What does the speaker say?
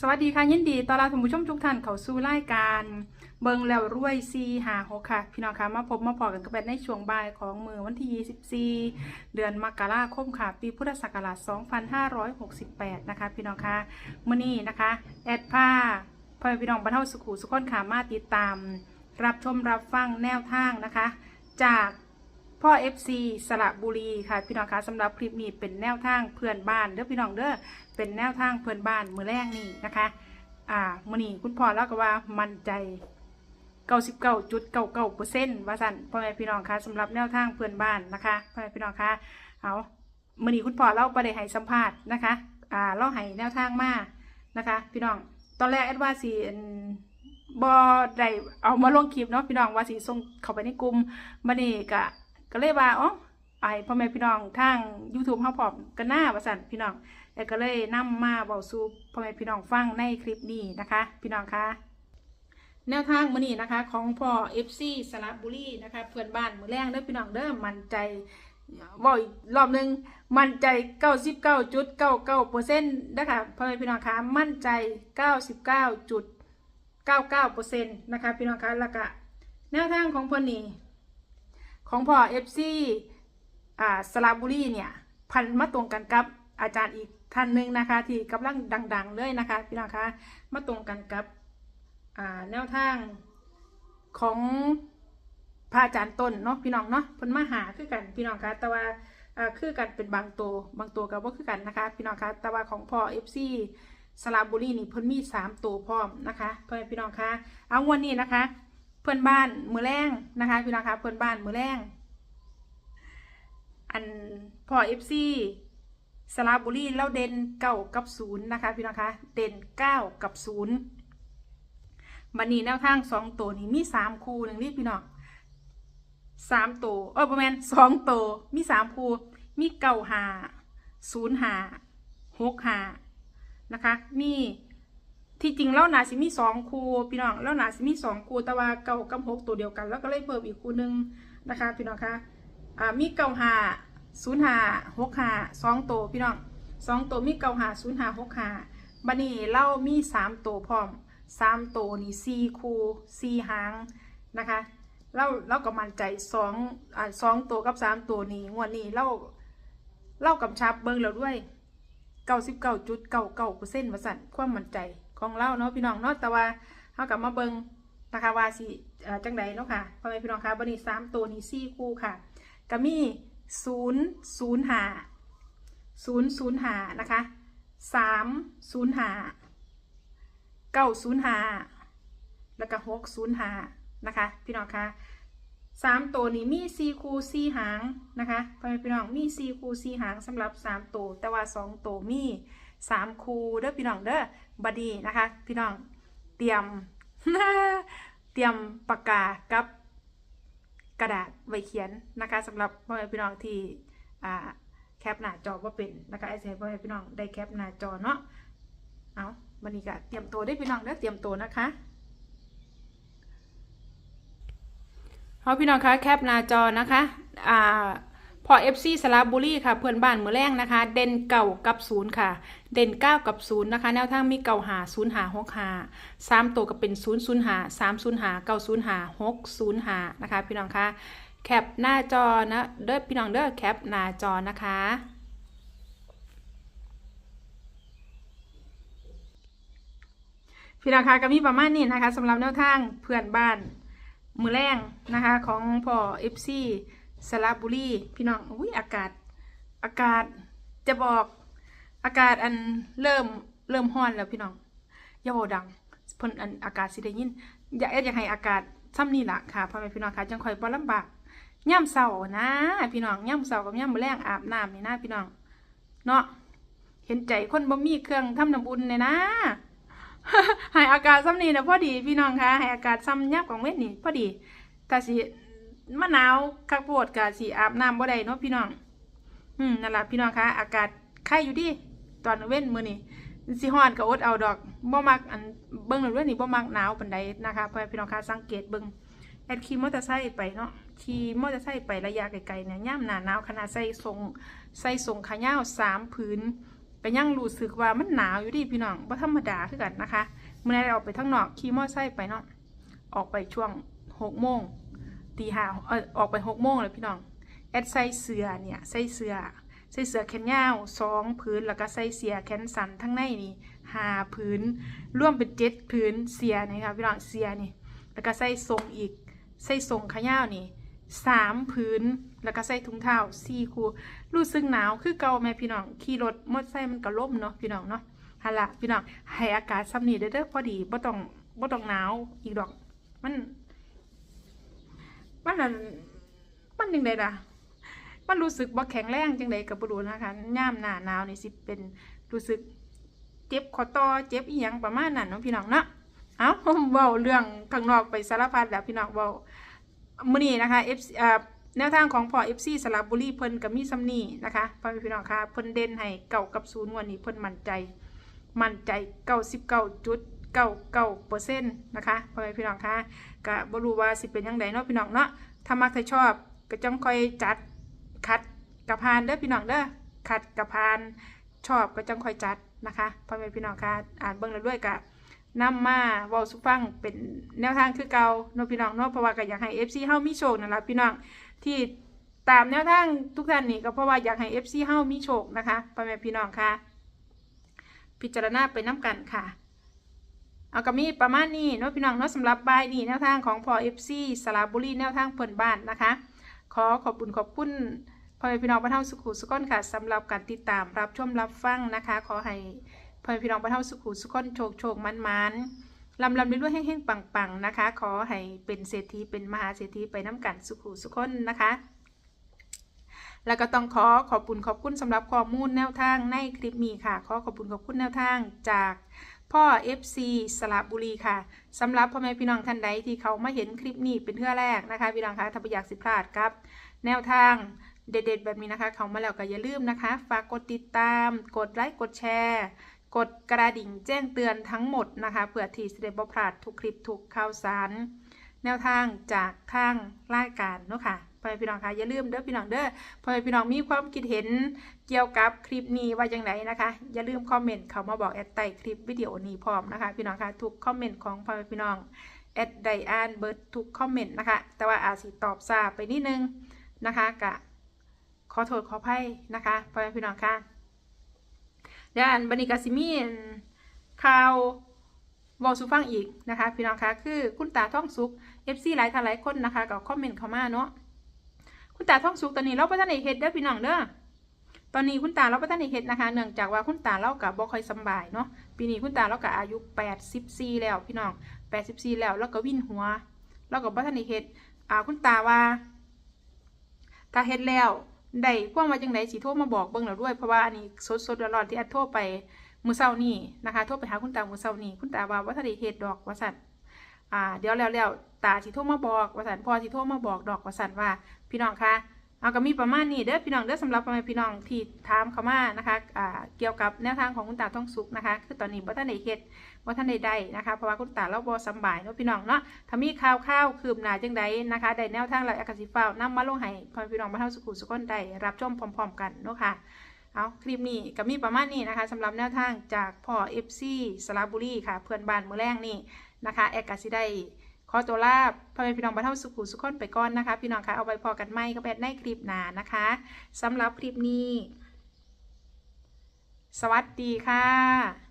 สวัสดีค่ะยินดีต้อนรับท่านผู้ชมทุกท่านเข้าสู่รายการเบิงแล้วรวยซีหาหกค่ะ พี่น้องคะมาพบมาพอกันกับแบในช่วงบ่ายของมือวันที่ 24 เดือนมกราคมค่ะ ปีพุทธศักราช 2568 นะคะ พี่น้องคะมื้อนี้นะคะ แอดผ้าพ่อพี่น้องบรรเทาสุขุสุขคนขามาติดตาม รับชมรับฟังแนวทางนะคะ จาก พ่อ FC สระบุรีค่ะพี่น้องคะสำหรับคลิปนี้เป็นแนวทางเพื่อนบ้านเด้อพี่น้องเด้อเป็นแนวทางเพื่อนบ้านมือแรกนี่นะคะอ่ามือนี้คุณพ่อแล้วก็ว่ามั่นใจ99.99%เปอร์เซ็นต์ว่าสั่นพ่อแม่พี่น้องคะสำหรับแนวทางเพื่อนบ้านนะคะพ่อแม่พี่น้องคะเอามือนี้คุณพ่อเราประเดี๋ยวให้สัมภาษณ์นะคะอ่าเราให้แนวทางมานะคะ พี่น้องตอนแรกแอดว่าสิอั่นบอได้เอามาลงคลิปเนาะพี่น้องว่าสิส่งเข้าไปในกลุ่มบัดนี้ก็ ก็เลยว่าอ๋อไอพ่อแม่พี่น้องทาง YouTube เฮาพร้อมกันหน้าว่าสั่นพี่น้องแอดก็เลยนำมาเบาสู่พ่อแม่พี่น้องฟังในคลิปนี้นะคะ พี่น้องคะแนวทางมื้อนี้นะคะ ของพ่อ FC สระบุรีนะคะ เพื่อนบ้านมือแรงเด้อพี่น้องเด้อมั่นใจเว่าอีกรอบหนึงมั่นใจ 99.99%นะคะพ่อแม่พี่น้องคะมั่นใจ 99.99%นะคะพี่น้องคะแล้วก็แนวทางของเพิ่นนี่ ของพ่อ FC อ่าสระบุรีเนี่ย พันมาตรงกันกับอาจารย์อีกท่านหนึ่งนะคะ ที่กำลังดัง ๆ เลยนะคะพี่น้องคะมาตรงกันกับอ่าแนวทางของพระอาจารย์ต้นเนาะพี่น้องเนาะพนมาหาคือกันพี่น้องคะแต่ว่าอ่าคือกันเป็นบางตัวบางตัวก็บ่คือกันนะคะพี่น้องคะแต่ว่าของพ่อ FC สระบุรีนี่เพิ่นมีสามตัวพร้อมนะคะพ่อแม่พี่น้องคะเอางวันนี้นะคะ เพื่อนบ้านมือแรงนะคะพี่น้องคะเพื่อนบ้านมือแรงอันพอเอฟซีสระบุรีเล่าเด่นเก้ากับศูนย์นะคะพี่น้องคะเด่นเก้ากับศูนย์บันนี้แนวทางสองตัวนี้มีสามคู่หนึ่งนี่พี่น้องสามตัวเออประมาณสองตัวมีสามคู่มีเก้าหาศูนย์หาหกหานะคะ มี ที่จริงแล้วนาสิมีสองคูพี่น้องแล้วนาสิมีสองคูแต่ว่าเก้ากับหกตัวเดียวกัน แล้วก็เลยเพิ่มอีกคูหนึ่งนะคะพี่น้องคะอ่ามีเก้าหาศูนย์หาหกหาสองตัวพี่น้องสองตัวมีเก้าหาศูนย์หาหกหาบันนี้เล่ามีสามตัวพร้อมสามตัวนี่สี่คูสี่หางนะคะเล่าเล่าก็มั่นใจสองอ่าสองตัวกับสามตัวนี้งวดนี้เล่าเล่ากำชับเบิ้งแล้วด้วยเก้าสิบเก้าจุดเก้าเก้าเปอร์เซ็นต์มาสั่นความมั่นใจ ของเล่าเนาะพี่น้องเนาะแต่ว่าเขากลับมาเบิงนะคะว่าสิจังใดเนาะค่ะพ่อแม่พี่น้องคะบันนี้สามตัวนี้สี่คู่ค่ะก็มีศูนย์ศูนย์หาศูนย์ศูนย์หานะคะสามศูนย์หาเก้าศูนย์หาแล้วก็หกศูนย์หานะคะ พี่น้องคะสามตัวนี้มีสี่คูสี่หางนะคะพ่อแม่พี่น้องมีสี่คูสี่หางสำหรับสามตัวแต่ว่าสองตัวมี สามคูเด้อพี่น้องเด้อบดดีนะคะ พี่น้องเตรียม เตรียมปากกากับกระดาษไว้เขียนนะคะสำหรับพ่อแม่พี่น้องที่แคปหน้าจอว่าเป็นนะคะไอ้เสียพ่อแม่พี่น้องได้แคปหน้าจอเนาะเอาวันนี้ก็เตรียมตัวได้พี่น้องแล้วเตรียมตัวนะคะเอาพี่น้องคะแคปหน้าจอนะคะอ่า พอเอฟซีสระบุรีค่ะ เพื่อนบ้านมือแรงนะคะ เด่นเก่ากับศูนย์ค่ะ เด่นเก้ากับศูนย์นะคะ แนวทางมีเก่าหาศูนย์หาหกหาสามตัวก็เป็นศูนย์ศูนย์หาสามศูนย์หาเก้าศูนย์หาหกศูนย์หานะคะ พี่น้องคะแคปหน้าจอนะเด้อพี่น้องเด้อแคปหน้าจอนะคะพี่น้องคะก็มีประมาณนี้นะคะสำหรับแนวทางเพื่อนบ้านมือแรงนะคะ ของพ่อเอฟซี สระบุรีพี่น้องอุ้ยอากาศ อากาศจะบอกอากาศอันเริ่มเริ่มร้อนแล้วพี่น้องอย่าโบดังเพิ่นอันอากาศสิได้ยิน อยากเอ็ดอยากให้อากาศซ้ำนี่ล่ะค่ะพ่อแม่พี่น้องค่ะจังคอยบ่ลำบากย่ำเสานะ พี่น้องย่ำเสากับย่ำมื้อแรงอาบน้ำนี่นะพี่น้องเนาะเห็นใจคนบ่มีเครื่องทำน้ำบุญเนี่ยนะให้อากาศซ้ำนี่นะพอดีพี่น้องคะให้อากาศซ้ำยับของเม็ดนี่พอดีแต่สิ มะนาวคักโพดกับสิอาบน้ำบ่ได้เนาะพี่น้อง อืมนั่นแหละพี่น้องคะอากาศไข่อยู่ดิตอนเว้นมือนี้สิฮอนก็อดเอาดอกบ่มักอันเบิ่งแล้วเรื่องนี้บ่มักหนาวปานใดนะคะเพ่อพี่น้องคะสังเกตเบิ่งแอดขี่มอเตอร์ไซค์ไปเนาะขี่มอเตอร์ไซค์ไประยะไกลๆเนี่ยย่ำหนาหนาวขนาดใส่ทรงใส่ทรงขายาวสามผืนก็ยังรู้สึกว่ามันหนาวอยู่ดิพี่น้องบ่ธรรมดาคือกันนะคะเมื่อไรออกไปทั้งนอกขี่มอไซค์ไปเนาะออกไปช่วงหกโมง ตีห้าออกไปหกโมงเลยพี่น้องแอดใส่เสื้อเนี่ยใส่เสื้อใส่เสื้อแขนยาวสองพื้นแล้วก็ใส่เสื้อแขนสั้นทั้งในนี่ห้าพื้นร่วมเป็นเจ็ดพื้นเสียนี่ค่ะพี่น้องเสียนี่แล้วก็ใส่ทรงอีกใส่ทรงขยาวนี่สามพื้นแล้วก็ใส่ถุงเท้าสี่คู่รู้สึกหนาวคือเก่าแม่พี่น้องขี่รถมอเตอร์ไซค์มันก็ล่มเนาะพี่น้องเนาะฮัลละพี่น้องให้อากาศซ้ำนี่เด้อเด้อพอดีบ่ต้องบ่ต้องหนาวอีกดอกมัน มันนั่นมันยังไงล่ะ มันรู้สึกบ่แข็งแรงจังใดกับบรูนะคะย่ามหน้าหนาวนี่สิเป็นรู้สึกเจ็บคอต่อเจ็บอีหยังประมาณนั้นเนาะพี่น้องเนาะเอาเว้าเรื่องข้างนอกไปสารพัดแล้วพี่น้องเว้ามื้อนี้นะคะ F อ่าแนวทางของพ่อ FC สระบุรีเพิ่นก็มีซ้ำนี้นะคะพ่อแม่พี่น้องค่ะเพิ่นเด่นให้เก่ากับศูนย์วันนี้เพิ่นมั่นใจ มั่นใจเก่าสิบเก่าจุด 99.99%นต์นะคะพ่อแม่พี่น้องคะก็บรู้ว่าสิเป็นจังไดเนาะพี่น้องเนาะถ้ามักถ้าชอบก็จ้องคอยจัดคัดกระพานเด้อพี่น้องเด้อคัดกระพานชอบก็จ้องคอยจัดนะคะพ่อแม่พี่น้องคะอ่านเบิ่งแล้วด้วยกะนำมาเว้าสุฟังเป็นแนวทางคือเก่าเนาะพี่น้องเนาะเพราะว่าก็อยากให้ FC เฮามีโชคนั่นล่ะพี่น้องที่ตามแนวทางทุกท่านนี่ก็เพราะว่าอยากให้ FC เฮามีโชคนะคะพ่อแม่พี่น้องค่ะ พิจารณาไปน้ำกันค่ะ เอาก็มีประมาณนี้เนาะพี่น้องเนาะสำหรับบายนี้แนวทางของพอ FC สระบุรีแนวทางเพิ่นบ้านนะคะ ขอขอบคุณขอบคุณพ่อแม่พี่น้องบ้านเฮาสุขุสุขนค่ะสำหรับการติดตามรับชมรับฟังนะคะ ขอให้พ่อแม่พี่น้องบ้านเฮาสุขุสุขคนโชคโชคมันมันลำลำด้วยๆแห้งๆปังๆนะคะ ขอให้เป็นเศรษฐีเป็นมหาเศรษฐีไปน้ำกันสุขุสุขคนนะคะ แล้วก็ต้องขอขอบคุณขอบคุณสำหรับข้อมูลแนวทางในคลิปนี้ค่ะ ขอขอบคุณขอบคุณแนวทางจาก พ่อ FC สระบุรีค่ะสำหรับพ่อแม่พี่น้องท่านใดที่เขามาเห็นคลิปนี้เป็นเทื่อแรกนะคะพี่น้องคะถ้าไม่อยากสิพลาดครับ แนวทางเด็ดๆ แบบนี้นะคะ เขามาแล้วก็อย่าลืมนะคะ ฝากกดติดตาม กดไลค์ กดแชร์ กดกระดิ่งแจ้งเตือนทั้งหมดนะคะ เพื่อที่จะได้บ่พลาดทุกคลิปทุกข่าวสาร แนวทางจากทางรายการเนาะค่ะพ่อแม่พี่น้องคะอย่าลืมเด้อพี่น้องเด้อพ่อแม่พี่น้องมีความคิดเห็นเกี่ยวกับคลิปนี้ว่าอย่างไรนะคะ อย่าลืมคอมเมนต์เขามาบอกแอดใต้คลิปวิดีโอนี้พร้อมนะคะ พี่น้องคะทุกคอมเมนต์ของพ่อแม่พี่น้องแอดไดอานเบิร์ดทุกคอมเมนต์นะคะ แต่ว่าอาจสิตอบซาไปนิดนึงนะคะกะขอโทษขออภัยนะคะพ่อแม่พี่น้องค่ะดี๋ยวอันบันิกาซิมีอันข่าว วอลซูฟังอีกนะคะ พี่น้องคะคือคุณตาท่องสุกเอฟซีหลายท่านหลายคนนะคะก็คอมเมนต์เข้ามาเนาะคุณตาท่องสุกตอนนี้เราประทานในเฮ็ดเด้อพี่น้องเด้อตอนนี้คุณตาเราประทานในเฮ็ดนะคะเนื่องจากว่าคุณตาเรากับบ่ค่อยสบายเนาะปีนี้คุณตาเรากับอายุ84แล้วพี่น้อง84แล้วแล้วก็วิ่นหัวเราก็บ่ทันได้เฮ็ดอ่าคุณตาว่าถ้าเฮ็ดแล้วได้ความว่าจังไดสิโทรมาบอกเบิ่งแล้วด้วยเพราะว่าอันนี้สดๆร้อนที่อัดโทรไป มือเศร้านี่นะคะโทรไปหาคุณตามือเศร้านี่คุณตาว่าวัฒนเฮ็ดดอกวสันอ่าเดี๋ยวแล้วแล้วตาสิโทรมาบอกวสันพ่อสิโทรมาบอกดอกวสันว่า พี่น้องคะเอาก็มีประมาณนี้เด้อพี่น้องเด้อสำหรับพ่อแม่พี่น้องที่ถามเข้ามานะคะอ่าเกี่ยวกับแนวทางของคุณตาท่องสุกนะคะ คือตอนนี้วัฒนเฮ็ดวัฒนใดนะคะเพราะว่าคุณตาเราบ่สบายเนาะพี่น้องเนาะถ้ามีข่าวข่าวคืบหน้าจังใดนะคะได้แนวทางหลายอากาศสิฟ้าวนำมาลงให้พ่อแม่พี่น้องบ้านเฮาสุขุสุขคนได้รับชมพร้อม ๆ กันเนาะค่ะ เอาคลิปนี้ก็มีประมาณนี้นะคะสำหรับแนวทางจากพ่อ FC สระบุรีค่ะ เพื่อนบ้านมือแรงนี่นะคะแอกกาซิได้ขอตัวลาพ่อแม่พี่น้องบ้านเท่าสุขุสุขคนไปก่อนนะคะ พี่น้องคะเอาไปพอกันไหมก็แปดในคลิปหน้านะคะสำหรับคลิปนี้ สวัสดีค่ะ